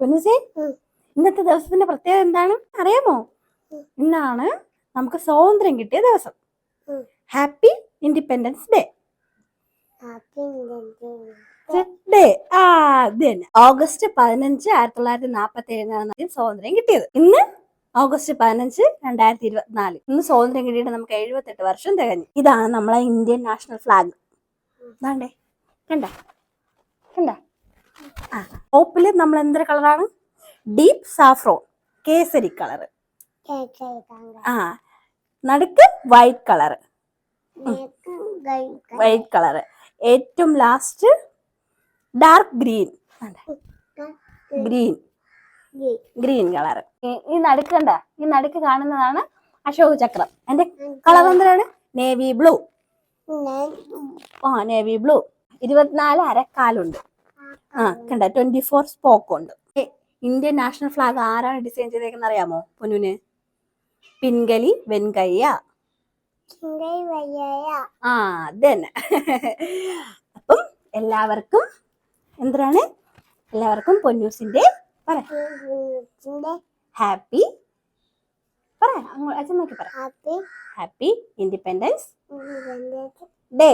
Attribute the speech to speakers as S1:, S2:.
S1: പൊന്നുസേ ഇന്നത്തെ ദിവസത്തിന്റെ പ്രത്യേകത എന്താണ്? അറിയാമോ? ഇന്നാണ് നമുക്ക് സ്വാതന്ത്ര്യം കിട്ടിയ ദിവസം. ഹാപ്പി ഇൻഡിപെൻഡൻസ് ഡേ ഡേ ആ അത് തന്നെ. ഓഗസ്റ്റ് പതിനഞ്ച് ആയിരത്തി തൊള്ളായിരത്തി നാൽപ്പത്തി ഏഴിനാണ് ആദ്യം സ്വാതന്ത്ര്യം കിട്ടിയത്. ഇന്ന് ഓഗസ്റ്റ് പതിനഞ്ച് രണ്ടായിരത്തി ഇരുപത്തിനാല് ഇന്ന് സ്വാതന്ത്ര്യം കിട്ടിയിട്ട് നമുക്ക് എഴുപത്തെട്ട് വർഷം തികഞ്ഞു. ഇതാണ് നമ്മളെ ഇന്ത്യൻ നാഷണൽ ഫ്ലാഗ് ഇതാണ്ടേ. കണ്ട കണ്ട? ടോപ്പിൽ നമ്മൾ എന്തൊരു കളറാണ്? ഡീപ് സാഫ്രോൺ കേസരി കളർ ആ നടുക്ക് വൈറ്റ് കളർ വൈറ്റ് കളർ ഏറ്റവും last dark green green green colour ഈ നടുക്ക് കണ്ട? ഈ നടുക്ക് കാണുന്നതാണ് അശോക ചക്രം. എന്റെ കളർ എന്തിനാണ്? നേവി ബ്ലൂ ആ നേവി ബ്ലൂ ഇരുപത്തിനാല് അരക്കാലുണ്ട്. ആ കണ്ട. ട്വന്റി ഫോർ സ്പോക്ക് ഉണ്ട് ഇന്ത്യൻ നാഷണൽ ഫ്ലാഗ് ആരാണ് ഡിസൈൻ ചെയ്തേക്കുന്ന അറിയാമോ പൊന്നുന്? പിൻകലി വെൻകയ്യ ആ അതന്നെ. തന്നെ അപ്പം എല്ലാവർക്കും എന്താണ്? എല്ലാവർക്കും പൊന്നൂസിന്റെ പറ. ഹാപ്പി പറ. അച്ഛൻ നോക്കി പറ.
S2: Happy
S1: happy independence day